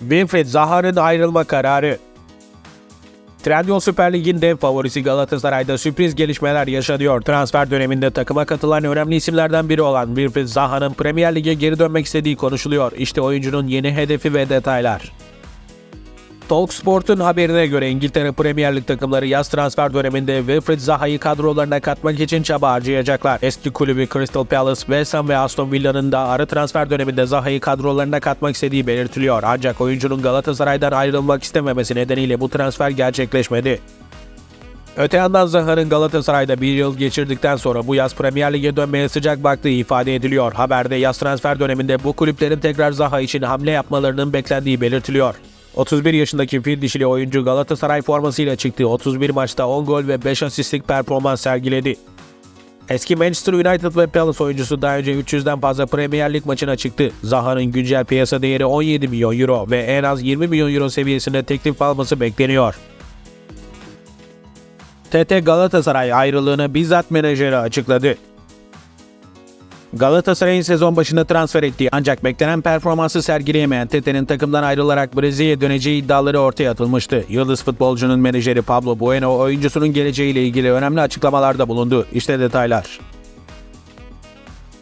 Winfried Zaha'nın ayrılma kararı. Trendyol Süper Lig'in dev favorisi Galatasaray'da sürpriz gelişmeler yaşanıyor. Transfer döneminde takıma katılan önemli isimlerden biri olan Wilfried Zaha'nın Premier Lig'e geri dönmek istediği konuşuluyor. İşte oyuncunun yeni hedefi ve detaylar. Talksport'un haberine göre İngiltere Premier Lig takımları yaz transfer döneminde Wilfried Zaha'yı kadrolarına katmak için çaba harcayacaklar. Eski kulübü Crystal Palace, West Ham ve Aston Villa'nın da ara transfer döneminde Zaha'yı kadrolarına katmak istediği belirtiliyor. Ancak oyuncunun Galatasaray'dan ayrılmak istememesi nedeniyle bu transfer gerçekleşmedi. Öte yandan Zaha'nın Galatasaray'da bir yıl geçirdikten sonra bu yaz Premier Lig'e dönmeye sıcak baktığı ifade ediliyor. Haberde yaz transfer döneminde bu kulüplerin tekrar Zaha için hamle yapmalarının beklendiği belirtiliyor. 31 yaşındaki fil dişili oyuncu Galatasaray formasıyla çıktığı 31 maçta 10 gol ve 5 asistlik performans sergiledi. Eski Manchester United ve Palace oyuncusu daha önce 300'den fazla Premier Lig maçına çıktı. Zaha'nın güncel piyasa değeri 17 milyon euro ve en az 20 milyon euro seviyesinde teklif alması bekleniyor. TT Galatasaray ayrılığını bizzat menajeri açıkladı. Galatasaray'ın sezon başında transfer ettiği ancak beklenen performansı sergileyemeyen Tete'nin takımdan ayrılarak Brezilya'ya döneceği iddiaları ortaya atılmıştı. Yıldız futbolcunun menajeri Pablo Bueno oyuncusunun geleceğiyle ilgili önemli açıklamalarda bulundu. İşte detaylar.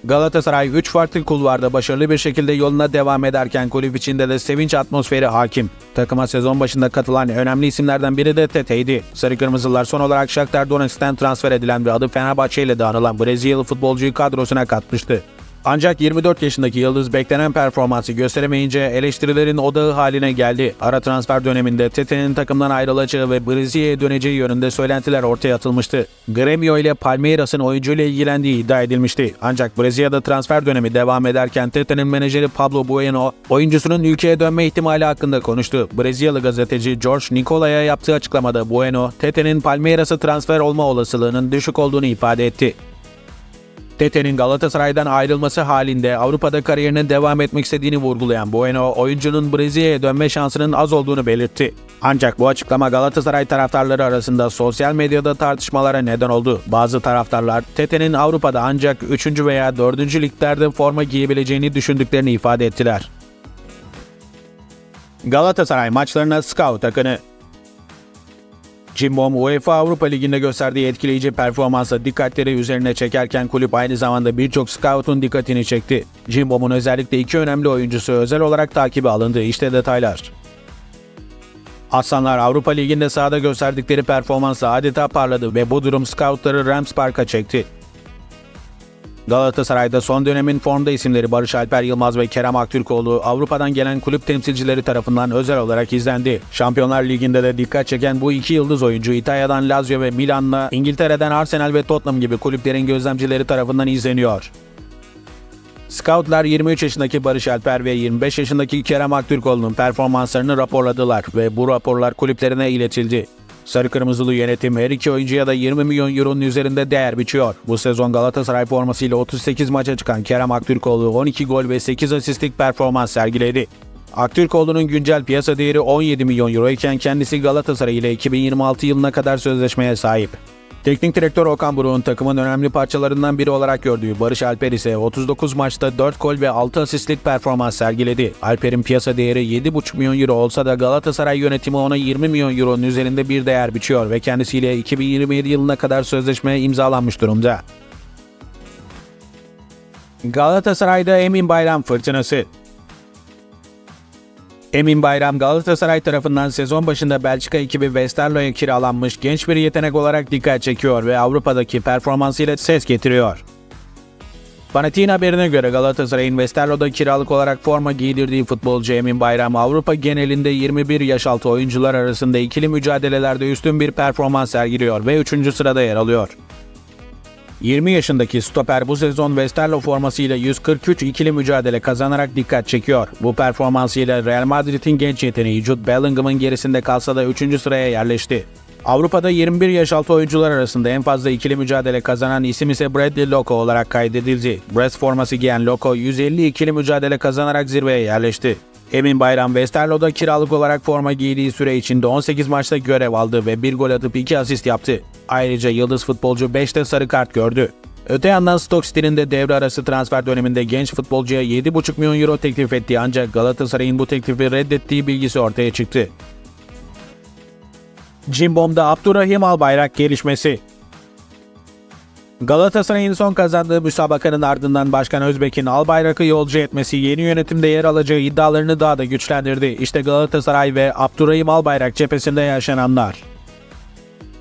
Galatasaray 3 farklı kulvarda başarılı bir şekilde yoluna devam ederken kulüp içinde de sevinç atmosferi hakim. Takıma sezon başında katılan önemli isimlerden biri de Tete'ydi. Sarı Kırmızılar son olarak Shakhtar Donetsk'ten transfer edilen ve adı Fenerbahçe ile de anılan Brezilyalı futbolcuyu kadrosuna katmıştı. Ancak 24 yaşındaki Yıldız beklenen performansı gösteremeyince eleştirilerin odağı haline geldi. Ara transfer döneminde Tete'nin takımdan ayrılacağı ve Brezilya'ya döneceği yönünde söylentiler ortaya atılmıştı. Gremio ile Palmeiras'ın oyuncuyla ilgilendiği iddia edilmişti. Ancak Brezilya'da transfer dönemi devam ederken Tete'nin menajeri Pablo Bueno, oyuncusunun ülkeye dönme ihtimali hakkında konuştu. Brezilyalı gazeteci George Nicola'ya yaptığı açıklamada Bueno, Tete'nin Palmeiras'a transfer olma olasılığının düşük olduğunu ifade etti. Tete'nin Galatasaray'dan ayrılması halinde Avrupa'da kariyerine devam etmek istediğini vurgulayan Bueno, oyuncunun Brezilya'ya dönme şansının az olduğunu belirtti. Ancak bu açıklama Galatasaray taraftarları arasında sosyal medyada tartışmalara neden oldu. Bazı taraftarlar Tete'nin Avrupa'da ancak 3. veya 4. liglerde forma giyebileceğini düşündüklerini ifade ettiler. Galatasaray maçlarına scout akını Cimbom UEFA Avrupa Ligi'nde gösterdiği etkileyici performansla dikkatleri üzerine çekerken kulüp aynı zamanda birçok scout'un dikkatini çekti. Cimbom'un özellikle iki önemli oyuncusu özel olarak takibe alındı. İşte detaylar. Aslanlar Avrupa Ligi'nde sahada gösterdikleri performansla adeta parladı ve bu durum scoutları Rams Park'a çekti. Galatasaray'da son dönemin formda isimleri Barış Alper Yılmaz ve Kerem Aktürkoğlu Avrupa'dan gelen kulüp temsilcileri tarafından özel olarak izlendi. Şampiyonlar Ligi'nde de dikkat çeken bu iki yıldız oyuncu İtalya'dan Lazio ve Milan'la İngiltere'den Arsenal ve Tottenham gibi kulüplerin gözlemcileri tarafından izleniyor. Scoutlar 23 yaşındaki Barış Alper ve 25 yaşındaki Kerem Aktürkoğlu'nun performanslarını raporladılar ve bu raporlar kulüplerine iletildi. Sarı Kırmızılı yönetim her iki oyuncuya da 20 milyon euronun üzerinde değer biçiyor. Bu sezon Galatasaray formasıyla 38 maça çıkan Kerem Aktürkoğlu 12 gol ve 8 asistlik performans sergiledi. Aktürkoğlu'nun güncel piyasa değeri 17 milyon euro iken kendisi Galatasaray ile 2026 yılına kadar sözleşmeye sahip. Teknik direktör Okan Buruk'un takımın önemli parçalarından biri olarak gördüğü Barış Alper ise 39 maçta 4 gol ve 6 asistlik performans sergiledi. Alper'in piyasa değeri 7,5 milyon euro olsa da Galatasaray yönetimi ona 20 milyon euronun üzerinde bir değer biçiyor ve kendisiyle 2027 yılına kadar sözleşme imzalanmış durumda. Galatasaray'da Emin Bayram fırtınası Emin Bayram Galatasaray tarafından sezon başında Belçika ekibi Westerlo'ya kiralanmış genç bir yetenek olarak dikkat çekiyor ve Avrupa'daki performansıyla ses getiriyor. Fanatik'in haberine göre Galatasaray'ın Westerlo'da kiralık olarak forma giydirdiği futbolcu Emin Bayram Avrupa genelinde 21 yaş altı oyuncular arasında ikili mücadelelerde üstün bir performans sergiliyor ve 3. sırada yer alıyor. 20 yaşındaki stoper bu sezon Westerlo formasıyla 143 ikili mücadele kazanarak dikkat çekiyor. Bu performansıyla Real Madrid'in genç yeteneği Jude Bellingham'ın gerisinde kalsa da 3. sıraya yerleşti. Avrupa'da 21 yaş altı oyuncular arasında en fazla ikili mücadele kazanan isim ise Bradley Loco olarak kaydedildi. Brest forması giyen Loco 150 ikili mücadele kazanarak zirveye yerleşti. Emin Bayram Westerlo'da kiralık olarak forma giydiği süre içinde 18 maçta görev aldı ve bir gol atıp 2 asist yaptı. Ayrıca yıldız futbolcu 5'te sarı kart gördü. Öte yandan Stoke City'nin de devre arası transfer döneminde genç futbolcuya 7,5 milyon euro teklif ettiği ancak Galatasaray'ın bu teklifi reddettiği bilgisi ortaya çıktı. Cimbom'da Abdurrahim Albayrak gelişmesi Galatasaray'ın son kazandığı müsabakanın ardından Başkan Özbek'in Albayrak'ı yolcu etmesi yeni yönetimde yer alacağı iddialarını daha da güçlendirdi. İşte Galatasaray ve Abdurrahim Albayrak cephesinde yaşananlar.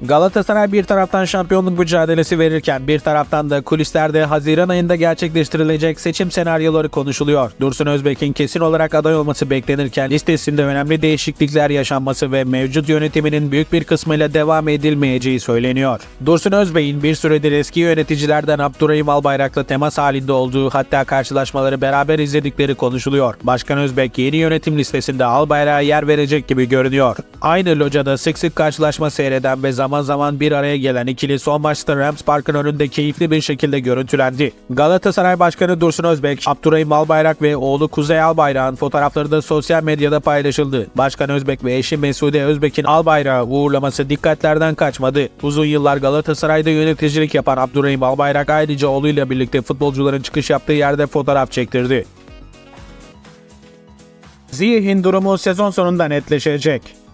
Galatasaray bir taraftan şampiyonluk mücadelesi verirken bir taraftan da kulislerde Haziran ayında gerçekleştirilecek seçim senaryoları konuşuluyor. Dursun Özbek'in kesin olarak aday olması beklenirken listesinde önemli değişiklikler yaşanması ve mevcut yönetiminin büyük bir kısmıyla devam edilmeyeceği söyleniyor. Dursun Özbek'in bir süredir eski yöneticilerden Abdurrahim Albayrak'la temas halinde olduğu hatta karşılaşmaları beraber izledikleri konuşuluyor. Başkan Özbek yeni yönetim listesinde Albayrak'a yer verecek gibi görünüyor. Aynı locada sık sık karşılaşma seyreden ve zaman zaman bir araya gelen ikili son maçta Rams Park'ın önünde keyifli bir şekilde görüntülendi. Galatasaray Başkanı Dursun Özbek, Abdurrahim Albayrak ve oğlu Kuzey Albayrak'ın fotoğrafları da sosyal medyada paylaşıldı. Başkan Özbek ve eşi Mesude Özbek'in Albayrak'ı uğurlaması dikkatlerden kaçmadı. Uzun yıllar Galatasaray'da yöneticilik yapan Abdurrahim Albayrak ayrıca oğluyla birlikte futbolcuların çıkış yaptığı yerde fotoğraf çektirdi. Ziyeh'in durumu sezon sonunda netleşecek.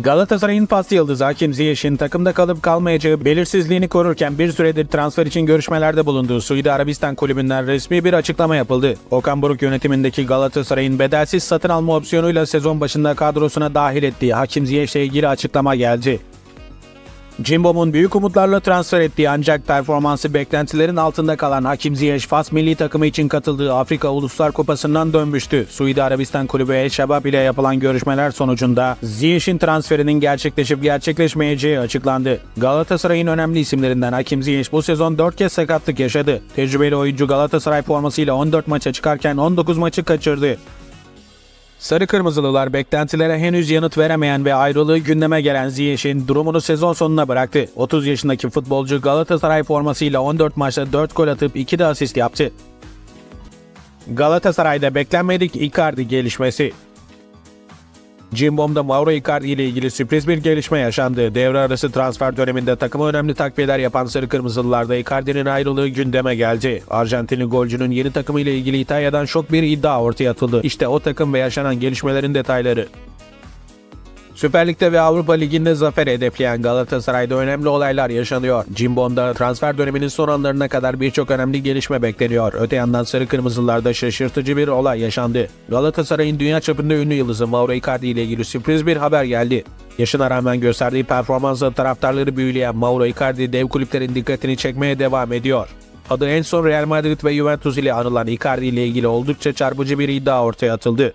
Galatasaray'ın pas yıldızı Hakim Ziyech'in takımda kalıp kalmayacağı belirsizliğini korurken bir süredir transfer için görüşmelerde bulunduğu Suudi Arabistan kulübünden resmi bir açıklama yapıldı. Okan Buruk yönetimindeki Galatasaray'ın bedelsiz satın alma opsiyonuyla sezon başında kadrosuna dahil ettiği Hakim Ziyech'le ilgili açıklama geldi. Cimbom'un büyük umutlarla transfer ettiği ancak performansı beklentilerin altında kalan Hakim Ziyech, Fas milli takımı için katıldığı Afrika Uluslar Kupası'ndan dönmüştü. Suudi Arabistan kulübü El Şabab ile yapılan görüşmeler sonucunda Ziyech'in transferinin gerçekleşip gerçekleşmeyeceği açıklandı. Galatasaray'ın önemli isimlerinden Hakim Ziyech bu sezon 4 kez sakatlık yaşadı. Tecrübeli oyuncu Galatasaray formasıyla 14 maça çıkarken 19 maçı kaçırdı. Sarı Kırmızılılar beklentilere henüz yanıt veremeyen ve ayrılığı gündeme gelen Ziyech'in durumunu sezon sonuna bıraktı. 30 yaşındaki futbolcu Galatasaray formasıyla 14 maçta 4 gol atıp 2 de asist yaptı. Galatasaray'da beklenmedik Icardi gelişmesi. Cimbom'da Mauro Icardi ile ilgili sürpriz bir gelişme yaşandı. Devre arası transfer döneminde takıma önemli takviyeler yapan Sarı Kırmızılılarda Icardi'nin ayrılığı gündeme geldi. Arjantinli golcünün yeni takımı ile ilgili İtalya'dan şok bir iddia ortaya atıldı. İşte o takım ve yaşanan gelişmelerin detayları. Süper Lig'de ve Avrupa Ligi'nde zafer hedefleyen Galatasaray'da önemli olaylar yaşanıyor. Cimbom'da transfer döneminin son anlarına kadar birçok önemli gelişme bekleniyor. Öte yandan Sarı Kırmızılarda şaşırtıcı bir olay yaşandı. Galatasaray'ın dünya çapında ünlü yıldızı Mauro Icardi ile ilgili sürpriz bir haber geldi. Yaşına rağmen gösterdiği performansla taraftarları büyüleyen Mauro Icardi dev kulüplerin dikkatini çekmeye devam ediyor. Adı en son Real Madrid ve Juventus ile anılan Icardi ile ilgili oldukça çarpıcı bir iddia ortaya atıldı.